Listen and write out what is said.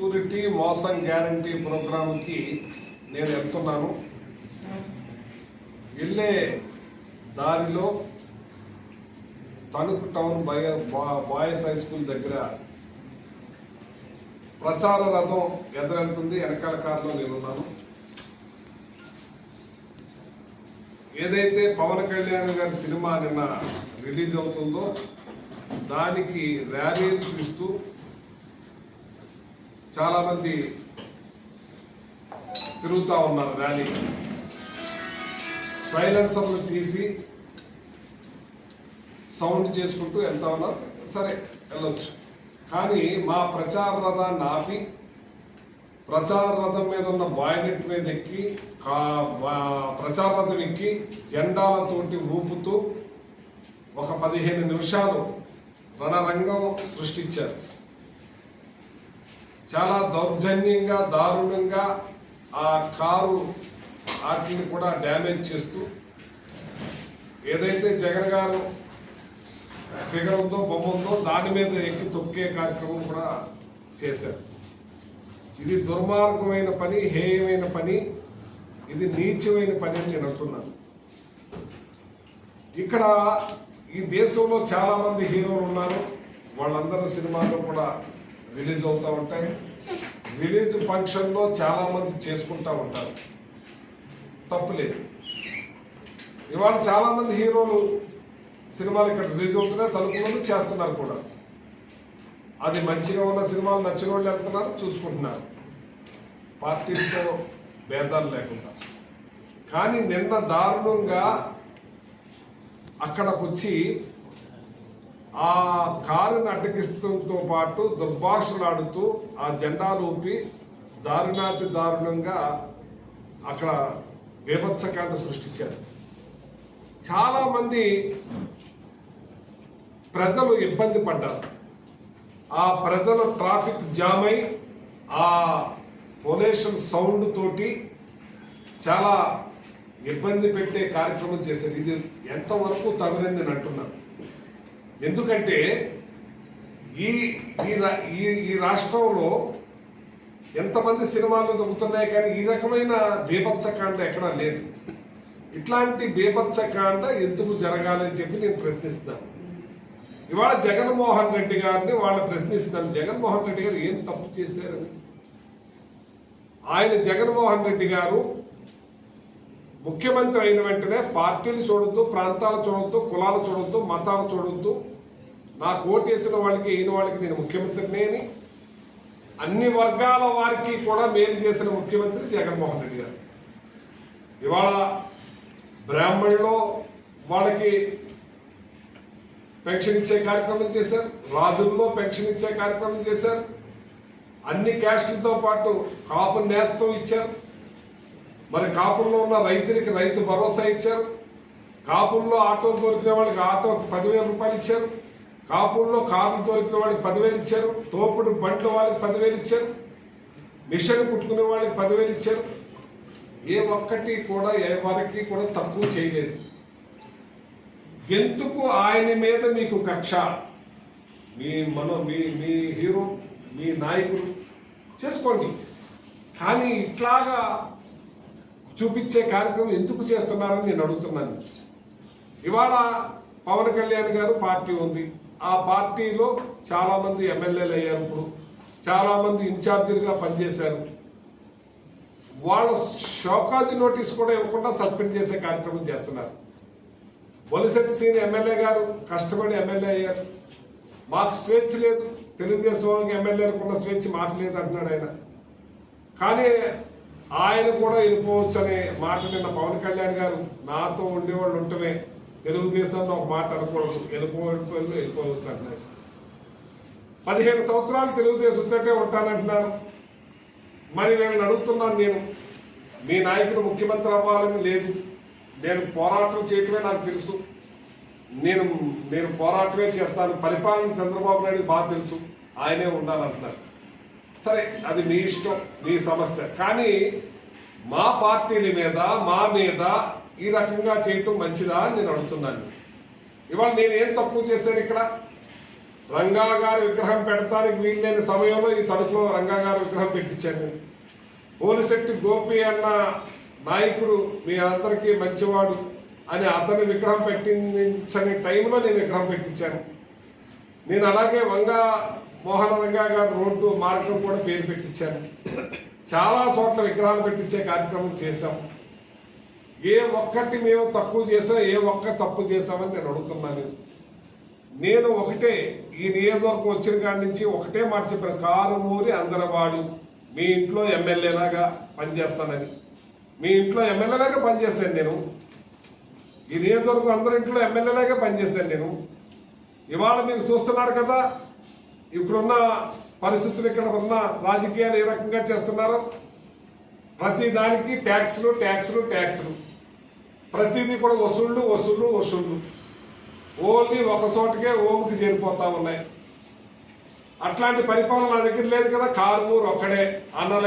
Surety మోసం guarantee ప్రోగ్రాంకి నేను వెళ్తున్నాను. వెళ్ళే దారిలో Tanuku town boy boys high school దగ్గర ప్రచార రథం ఎదురెళ్తుంది. వెనకాల కారులో నేనున్నాను. ఏదైతే పవన్ కళ్యాణ్ గారి సినిమా నిన్న రిలీజ్ అవుతుందో దానికి ర్యాలీలు తీస్తూ చాలా మంది తిరుగుతూ ఉన్నారు ర్యాలీ. సైలెన్సర్లు తీసి సౌండ్ చేసుకుంటూ వెళ్తా ఉన్నారు సరే వెళ్ళొచ్చు. కానీ మా ప్రచార రథాన్ని ఆపి ప్రచార రథం మీద ఉన్న బాయినెట్ మీద ఎక్కి కా- ప్రచార రథం ఎక్కి జెండాలతోటి ఊపుతూ ఒక పదిహేను నిమిషాలు రణరంగం సృష్టించారు. చాలా దౌర్జన్యంగా దారుణంగా ఆ కారు వాటిని కూడా డ్యామేజ్ చేస్తూ ఏదైతే జగన్ గారు ఫిగర్ ఉందో బొమ్మ ఉందో దాని మీద ఎక్కి తొక్కే కార్యక్రమం కూడా చేశారు. ఇది దుర్మార్గమైన పని హేయమైన పని ఇది నీచమైన పని అని నేను అంటున్నాను. ఇక్కడ ఈ దేశంలో చాలామంది హీరోలు ఉన్నారు. వాళ్ళందరూ సినిమాల్లో కూడా రిలీజ్ అవుతూ ఉంటాయి. రిలీజ్ ఫంక్షన్లో చాలామంది చేసుకుంటూ ఉంటారు. తప్పులేదు. ఇవాళ చాలామంది హీరోలు సినిమాలు ఇక్కడ రిలీజ్ అవుతున్నాయి తలుపులను చేస్తున్నారు కూడా. అది మంచిగా ఉన్న సినిమాలు నచ్చిన వాళ్ళు వెళ్తున్నారు చూసుకుంటున్నారు. పార్టీలతో భేదాలు లేకుండా. కానీ నిన్న దారుణంగా అక్కడికి వచ్చి ఆ కారుని అడ్డగిస్తూతో పాటు దుర్భాషలాడుతూ ఆ జెండా ఊపి దారుణాతి దారుణంగా అక్కడ బీభత్సకాండ సృష్టించారు. చాలా మంది ప్రజలు ఇబ్బంది పడ్డారు. ఆ ప్రజలు ట్రాఫిక్ జామ్ అయి ఆ పొల్యూషన్ సౌండ్ తోటి చాలా ఇబ్బంది పెట్టే కార్యక్రమం చేశారు ఇది ఎంతవరకు తగునని అంటున్నారు. ఎందుకంటే ఈ ఈ రా- ఈ రాష్ట్రంలో ఎంతమంది సినిమాలు దొరుకుతున్నాయి కానీ ఈ రకమైన బీభత్సకాండ ఎక్కడా లేదు. ఇట్లాంటి బీభత్సకాండ ఎందుకు జరగాలని చెప్పి నేను ప్రశ్నిస్తున్నాను. ఇవాళ జగన్మోహన్ రెడ్డి గారిని వాళ్ళు ప్రశ్నిస్తున్నాను జగన్మోహన్ రెడ్డి గారు ఏం తప్పు చేశారని ఆయన జగన్మోహన్ రెడ్డి గారు ముఖ్యమంత్రి అయిన వెంటనే పార్టీలు చూడొద్దు ప్రాంతాలు చూడొద్దు కులాలు చూడొద్దు మతాలు చూడొద్దు. నాకు ఓటేసిన వాళ్ళకి అయిన వాళ్ళకి నేను ముఖ్యమంత్రిని అని అన్ని వర్గాల వారికి కూడా మేలు చేసిన ముఖ్యమంత్రి జగన్మోహన్ రెడ్డి గారు. ఇవాళ బ్రాహ్మణులు వాళ్ళకి పెన్షన్ ఇచ్చే కార్యక్రమం చేశారు రాజుల్లో పెన్షన్ ఇచ్చే కార్యక్రమం చేశారు అన్ని క్యాస్టులతో పాటు కాపు నేస్తం ఇచ్చారు. మరి కాపుల్లో ఉన్న రైతులకి రైతు భరోసా ఇచ్చారు. కాపుల్లో ఆటో దొరికిన వాళ్ళకి ఆటో పదివేల రూపాయలు ఇచ్చారు. కాపుల్లో కార్లు దొరికిన వాళ్ళకి పదివేలు ఇచ్చారు. తోపుడు బండ్ల వాళ్ళకి పదివేలు ఇచ్చారు. మిషన్ కుట్టుకునే వాళ్ళకి పదివేలు ఇచ్చారు. ఏ ఒక్కటి కూడా ఎవరికి కూడా తక్కువ చేయలేదు. ఎందుకు ఆయన మీద మీకు కక్ష? మీ మనో మీ మీ హీరో మీ నాయకుడు చేసుకోండి. కానీ ఇట్లాగా చూపించే కార్యక్రమం ఎందుకు చేస్తున్నారని నేను అడుగుతున్నాను. ఇవాళ పవన్ కళ్యాణ్ గారు పార్టీ ఉంది. ఆ పార్టీలో చాలామంది ఎమ్మెల్యేలు అయ్యారు ఇప్పుడు. చాలామంది ఇన్ఛార్జీలుగా పనిచేశారు. వాళ్ళ షోకాజ్ నోటీస్ కూడా ఇవ్వకుండా సస్పెండ్ చేసే కార్యక్రమం చేస్తున్నారు. బొలిశెట్టి సీని ఎమ్మెల్యే గారు కష్టపడి ఎమ్మెల్యే అయ్యారు. మాకు స్వేచ్ఛ లేదు. తెలుగుదేశం ఎమ్మెల్యేలకు ఉన్న స్వేచ్ఛ మాకు లేదు అంటున్నాడు ఆయన. కానీ ఆయన కూడా వెళ్ళిపోవచ్చు అనే మాట నిన్న పవన్ కళ్యాణ్ గారు నాతో ఉండేవాళ్ళు ఉంటేనే తెలుగుదేశంలో ఒక మాట అనుకోవడం వెళ్ళిపోవాలి వెళ్ళిపోవచ్చు అన్నారు పదిహేను సంవత్సరాలు తెలుగుదేశం తోటే ఉంటానంటున్నారు. మరి నేను అడుగుతున్నాను నేను. మీ నాయకుడు ముఖ్యమంత్రి అవ్వాలని లేదు. నేను పోరాటం చేయటమే నాకు తెలుసు. నేను నేను పోరాటమే చేస్తాను. పరిపాలన చంద్రబాబు నాయుడు బాగా తెలుసు. ఆయనే ఉండాలంటున్నారు. సరే అది మీ ఇష్టం మీ సమస్య. కానీ మా పార్టీల మీద మా మీద ఈ రకంగా చేయటం మంచిదా అని నేను అడుగుతున్నాను. ఇవాళ నేను ఏం తక్కువ చేశాను ఇక్కడ? రంగా గారి విగ్రహం పెడతానికి వీల్లేని సమయంలో ఈ తణుకులో రంగా గారి విగ్రహం పెట్టించాను పోలిశెట్టి గోపి అన్న నాయకుడు మీ అందరికీ మంచివాడు అని అతని విగ్రహం పెట్టించని టైంలో నేను విగ్రహం పెట్టించాను. నేను అలాగే వంగా మోహన రంగా గారి రోడ్డు మార్గం కూడా పేరు పెట్టించాను చాలా చోట్ల విగ్రహాలు పెట్టించే కార్యక్రమం చేశాం. ఏ ఒక్కటి మేము తక్కువ చేసాం ఏ ఒక్క తప్పు చేసామని నేను అడుగుతున్నాను. నేను ఒకటే ఈ నియోజకవర్గం వచ్చిన కాడి నుంచి ఒకటే మాట చెప్పాను. కారుమూరి అందరవాడు మీ ఇంట్లో ఎమ్మెల్యేలాగా పనిచేస్తానని. మీ ఇంట్లో ఎమ్మెల్యేలాగా పనిచేశాను నేను. ఈ నియోజకవర్గం అందరి ఇంట్లో ఎమ్మెల్యేలాగా పనిచేశాను నేను. ఇవాళ మీరు చూస్తున్నారు కదా ఇప్పుడున్న పరిస్థితులు ఇక్కడ ఉన్న రాజకీయాలు ఏ రకంగా చేస్తున్నారు ప్రతి దానికి ట్యాక్స్లు ట్యాక్స్లు ట్యాక్స్లు. ప్రతిదీ కూడా వసూళ్ళు వసూళ్ళు వసూళ్ళు ఓన్లీ ఒక చోటకే ఓముకి చేరిపోతా ఉన్నాయి. అట్లాంటి పరిపాలన నా దగ్గర లేదు కదా కారు ఒక్కడే. అన్న